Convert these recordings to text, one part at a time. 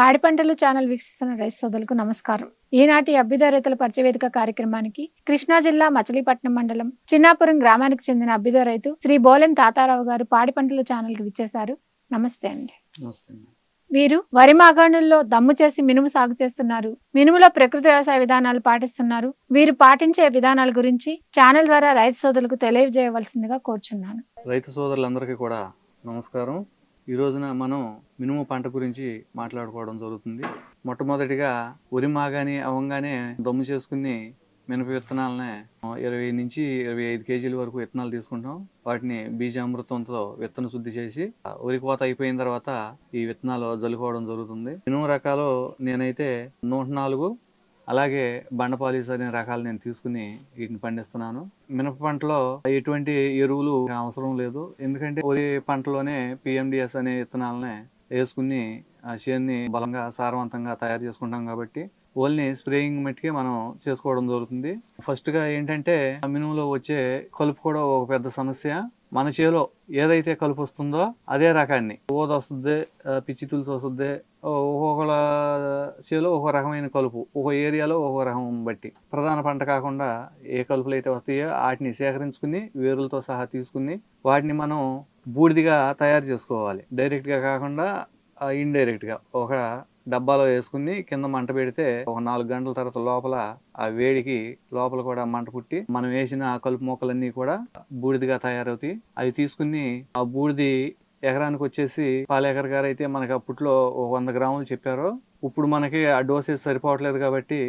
పాడి పంటలు ఛానల్ వీక్షిస్తున్న రైతు సోదరులకు నమస్కారం. ఈనాటి అభ్యుదయ రైతుల పరిచయ వేదిక కార్యక్రమానికి కృష్ణా జిల్లా మచిలీపట్నం మండలం చిన్నాపురం గ్రామానికి చెందిన అభ్యుదయ రైతు శ్రీ బోలెం తాతారావు గారు పాడి పంటలు ఛానల్కి విచ్చేశారు. నమస్తే అండి. నమస్తే అండి. వీరు వరి మాగాణుల్లో దమ్ము చేసి మినుము సాగు చేస్తున్నారు. మినుములో ప్రకృతి వ్యవసాయ విధానాలు పాటిస్తున్నారు. వీరు పాటించే విధానాల గురించి ఛానల్ ద్వారా రైతు సోదరులకు తెలియజేయవలసిందిగా కోరుచున్నాను. రైతు సోదరులందరికీ కూడా నమస్కారం. ఈ రోజున మనం మినుము పంట గురించి మాట్లాడుకోవడం జరుగుతుంది. మొట్టమొదటిగా వరి మాగాని అవంగానే దమ్ము చేసుకుని మినప విత్తనాలనే ఇరవై నుంచి ఇరవై ఐదు కేజీల వరకు విత్తనాలు తీసుకుంటాం. వాటిని బీజామృతంతో విత్తన శుద్ధి చేసి వరి కోత అయిపోయిన తర్వాత ఈ విత్తనాలు జల్లుకోవడం జరుగుతుంది. మినుము రకాలు నేనైతే నూట నాలుగు అలాగే బండపాలీస్ అనే రకాలు నేను తీసుకుని వీటిని పండిస్తున్నాను. మినప పంటలో ఎటువంటి ఎరువులు అవసరం లేదు. ఎందుకంటే వరి పంటలోనే పిఎండిఎస్ అనే విత్తనాలనే వేసుకుని ఆ చేన్ని బలంగా సారవంతంగా తయారు చేసుకుంటాం కాబట్టి ఓన్లీ స్ప్రేయింగ్ మట్టికి మనం చేసుకోవడం జరుగుతుంది. ఫస్ట్గా ఏంటంటే మినుములో వచ్చే కలుపు కూడా ఒక పెద్ద సమస్య. మన చేలో ఏదైతే కలుపు వస్తుందో అదే రకాన్ని. ఓద వస్తుంది పిచ్చి తులసి వస్తుంది. ఒక్కొక్కళ్ళ చేలో ఒక రకమైన కలుపు. ఒక ఏరియాలో ఒక రకం బట్టి. ప్రధాన పంట కాకుండా ఏ కలుపులు అయితే వస్తాయో వాటిని సేకరించుకుని వేరులతో సహా తీసుకుని వాటిని మనం బూడిదిగా తయారు చేసుకోవాలి. డైరెక్ట్గా కాకుండా ఇండైరెక్ట్గా. ఒక డబ్బాలో వేసుకుని కింద మంట పెడితే ఒక నాలుగు గంటల తర్వాత లోపల ఆ వేడికి లోపల కూడా మంట పుట్టి మనం వేసిన ఆ కలుపు మొక్కలన్నీ కూడా బూడిదిగా తయారవుతాయి. అవి తీసుకుని ఆ బూడిది ఎకరానికి వచ్చేసి పాలేకర్ గారు అయితే మనకి అప్పట్లో వంద గ్రాములు చెప్పారు. ఇప్పుడు మనకి ఆ డోసేజ్ సరిపోవట్లేదు కాబట్టి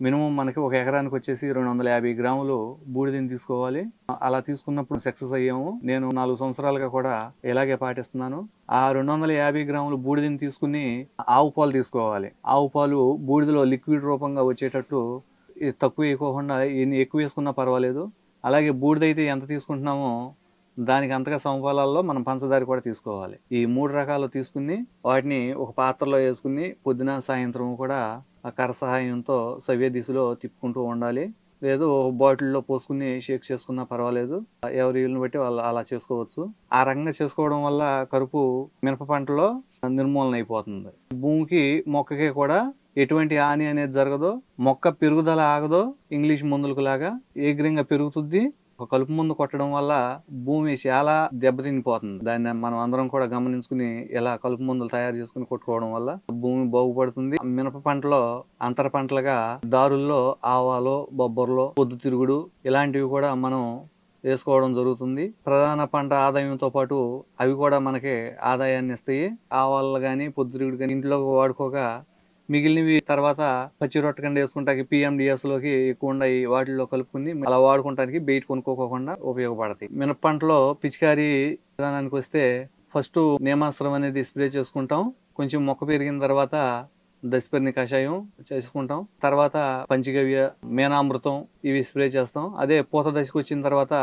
మినిమం మనకి ఒక ఎకరానికి వచ్చేసి రెండు వందల యాభై గ్రాములు బూడిదని తీసుకోవాలి. అలా తీసుకున్నప్పుడు సక్సెస్ అయ్యాము. నేను నాలుగు సంవత్సరాలుగా కూడా ఇలాగే పాటిస్తున్నాను. ఆ రెండు వందల యాభై గ్రాములు బూడిదని తీసుకుని ఆవు పాలు తీసుకోవాలి. ఆవు పాలు బూడిదలో లిక్విడ్ రూపంగా వచ్చేటట్టు తక్కువ వేయకోకుండా ఎన్ని ఎక్కువ వేసుకున్నా పర్వాలేదు. అలాగే బూడిదైతే ఎంత తీసుకుంటున్నామో దానికి అంతగా సమఫలాల్లో మనం పంచదార కూడా తీసుకోవాలి. ఈ మూడు రకాలు తీసుకుని వాటిని ఒక పాత్రలో వేసుకుని పొద్దున సాయంత్రం కూడా ఆ కర్ర సహాయంతో సవ్య దిశలో తిప్పుకుంటూ ఉండాలి. లేదు ఒక బాటిల్లో పోసుకుని షేక్ చేసుకున్నా పర్వాలేదు. ఎవరి ఇల్లుని బట్టి వాళ్ళు అలా చేసుకోవచ్చు. ఆ రకంగా చేసుకోవడం వల్ల కరుపు మినప పంటలో నిర్మూలన అయిపోతుంది. భూమికి మొక్కకి కూడా ఎటువంటి హాని అనేది జరగదు. మొక్క పెరుగుదల ఆగదో. ఇంగ్లీష్ మందులకు లాగా ఏగ్రంగా పెరుగుతుంది? కలుపు ముందు కొట్టడం వల్ల భూమి చాలా దెబ్బతినిపోతుంది. దాన్ని మనం అందరం కూడా గమనించుకుని ఇలా కలుపు మందులు తయారు చేసుకుని కొట్టుకోవడం వల్ల భూమి బాగుపడుతుంది. మినప పంటలో అంతర పంటలుగా దారుల్లో ఆవాలు బొబ్బర్లు పొద్దుతిరుగుడు ఇలాంటివి కూడా మనం వేసుకోవడం జరుగుతుంది. ప్రధాన పంట ఆదాయంతో పాటు అవి కూడా మనకి ఆదాయాన్ని ఇస్తాయి. ఆవాళ్ళు కానీ పొద్దుతిరుగుడు కానీ ఇంట్లో వాడుకోగా మిగిలినవి తర్వాత పచ్చి రొట్టె కింద వేసుకుంటానికి పిఎండిఎస్లోకి ఎక్కువ ఉన్నాయి వాటిల్లో కలుపుకుని అలా వాడుకోవడానికి బయట కొనుక్కోకుండా ఉపయోగపడతాయి. మినపంటలో పిచికారి పిచికారీ విధానానికి వస్తే ఫస్ట్ నేమాస్త్రం అనేది స్ప్రే చేసుకుంటాం. కొంచెం మొక్క పెరిగిన తర్వాత దశపర్ణి కషాయం చేసుకుంటాం. తర్వాత పంచగవ్య మేనామృతం ఇవి స్ప్రే చేస్తాం. అదే పూత దశకు వచ్చిన తర్వాత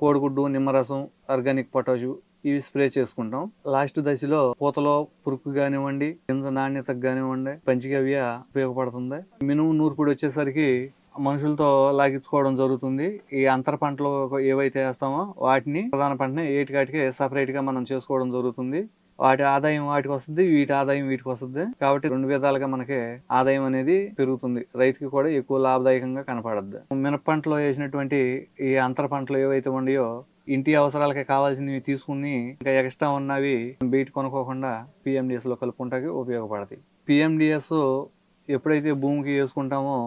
కోడిగుడ్డు నిమ్మరసం ఆర్గానిక్ పొటాషు ఇవి స్ప్రే చేసుకుంటాం. లాస్ట్ దశలో పూతలో పురుకు కానివ్వండి గింజ నాణ్యతకు కానివ్వండి పంచికవ్య ఉపయోగపడుతుంది. మినుము నూర్పుడు వచ్చేసరికి మనుషులతో లాగించుకోవడం జరుగుతుంది. ఈ అంతర పంటలు ఏవైతే వేస్తామో వాటిని ప్రధాన పంటని ఏటికాటికి సపరేట్గా మనం చేసుకోవడం జరుగుతుంది. వాటి ఆదాయం వాటికి వస్తుంది వీటి ఆదాయం వీటికి వస్తుంది. కాబట్టి రెండు విధాలుగా మనకి ఆదాయం అనేది పెరుగుతుంది. రైతుకి కూడా ఎక్కువ లాభదాయకంగా కనపడద్దు. మినప పంటలో వేసినటువంటి ఈ అంతర పంటలు ఏవైతే ఉన్నాయో ఇంటి అవసరాలకి కావాల్సినవి తీసుకుని ఇంకా ఎక్స్ట్రా ఉన్నవి బయట కొనుక్కోకుండా పిఎండిఎస్లో కలుపుకుంటాకి ఉపయోగపడతాయి. పిఎండిఎస్ ఎప్పుడైతే భూమికి వేసుకుంటామో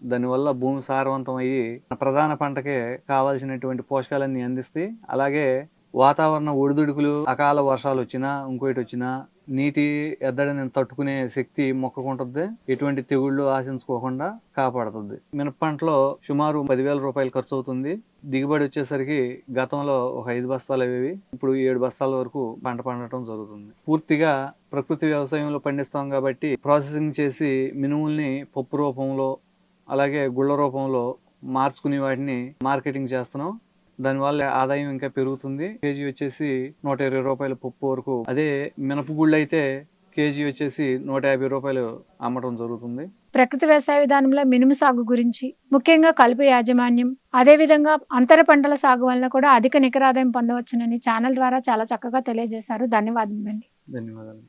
దానివల్ల భూమి సారవంతం అయ్యి ప్రధాన పంటకే కావాల్సినటువంటి పోషకాలన్నీ అందిస్తాయి అలాగే వాతావరణ ఒడిదుడుకులు అకాల వర్షాలు వచ్చినా ఇంకోటి వచ్చినా నీటి ఎద్దడిని తట్టుకునే శక్తి మొక్కకుంటుంది ఎటువంటి తెగుళ్ళు ఆశించుకోకుండా కాపాడుతుంది. మినప పంటలో సుమారు పదివేల రూపాయలు ఖర్చు అవుతుంది దిగుబడి వచ్చేసరికి గతంలో ఒక ఐదు బస్తాలు అవేవి ఇప్పుడు ఏడు బస్తాల వరకు పంట పండటం జరుగుతుంది. పూర్తిగా ప్రకృతి వ్యవసాయంలో పండిస్తాం కాబట్టి ప్రాసెసింగ్ చేసి మినుముల్ని పప్పు రూపంలో అలాగే గుళ్ళ రూపంలో మార్చుకునే వాటిని మార్కెటింగ్ చేస్తున్నాం. దానివల్ల ఆదాయం ఇంకా పెరుగుతుంది. కేజీ వచ్చేసి నూట ఇరవై రూపాయల పప్పు వరకు. అదే మినపగుళ్ళు అయితే కేజీ వచ్చేసి నూట యాభై రూపాయలు అమ్మటం జరుగుతుంది. ప్రకృతి వ్యవసాయ విధానంలో మినుము సాగు గురించి ముఖ్యంగా కలుపు యాజమాన్యం అదే విధంగా అంతర పంటల సాగు వలన కూడా అధిక నికర ఆదాయం పొందవచ్చునని ఛానల్ ద్వారా చాలా చక్కగా తెలియజేశారు. ధన్యవాదములండి. ధన్యవాదాలు.